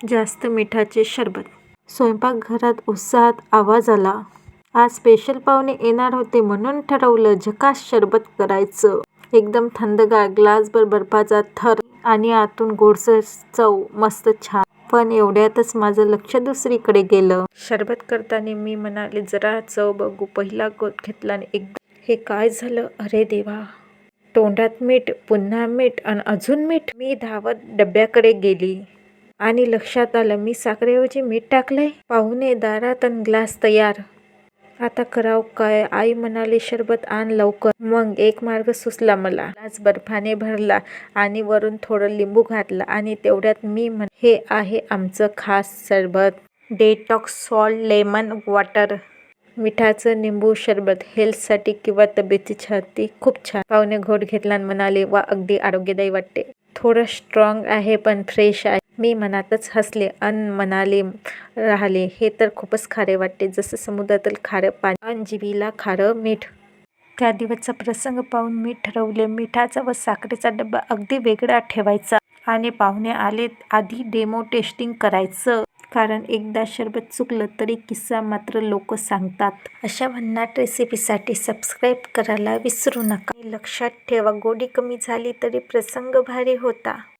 जास्त मिठाचे शरबत स्वयंपाकघरात उत्साहात आवाज आला. आज स्पेशल पाहुणे येणार होते म्हणून ठरवलं झकास शरबत करायचं. एकदम थंडगार, ग्लासभर बर्फाचा थर आणि आतून गोडसर चव. मस्त छान! पण एवढ्यातच माझं लक्ष दुसरीकडे गेलं. शरबत करताना मी म्हणाले जरा चव बघू. पहिला घोट घेतला आणि एकदम हे काय झालं? अरे देवा! तोंडात मीठ, पुन्हा मीठ अन अजून मीठ! मी धावत डब्याकडे गेली आणि लक्षात आलं मी साखरेऐवजी मीठ टाकलंय. पाहुणे दारात आणि ग्लास तयार. आता करावं काय? आई म्हणाली शरबत आण लवकर. मग एक मार्ग सुचला मला. ग्लास बर्फाने भरला आणि वरून थोडं लिंबू घातला आणि तेवढ्यात मी म्हण हे आहे आमचं खास सरबत. Detox salt lemon water. मिठाचं निंबू सरबत. हेल्थसाठी किंवा तब्येतीसाठी खूप छान! पाहुणे घोट घेतला म्हणाले वा अगदी आरोग्यदायी वाटते थोडं स्ट्रॉंग आहे पण फ्रेश आहे. मी मनातच हसले अन मनाले राहिले हे तर खूपच खारे वाटते जसं समुद्रातील खारं पाणी अन खारं मीठ. त्या दिवसचा प्रसंग पाहून मी ठरवले मिठाचा व साखरेचा डबा अगदी वेगळा ठेवायचा आणि पाहुणे आले आधी डेमो टेस्टिंग करायचं. कारण एकदा शरबत चुकलं तरी किस्सा मात्र लोक सांगतात. अशा भन्नाट रेसिपीसाठी सबस्क्राईब करायला विसरू नका. लक्षात ठेवा गोडी कमी झाली तरी प्रसंग भारी होता.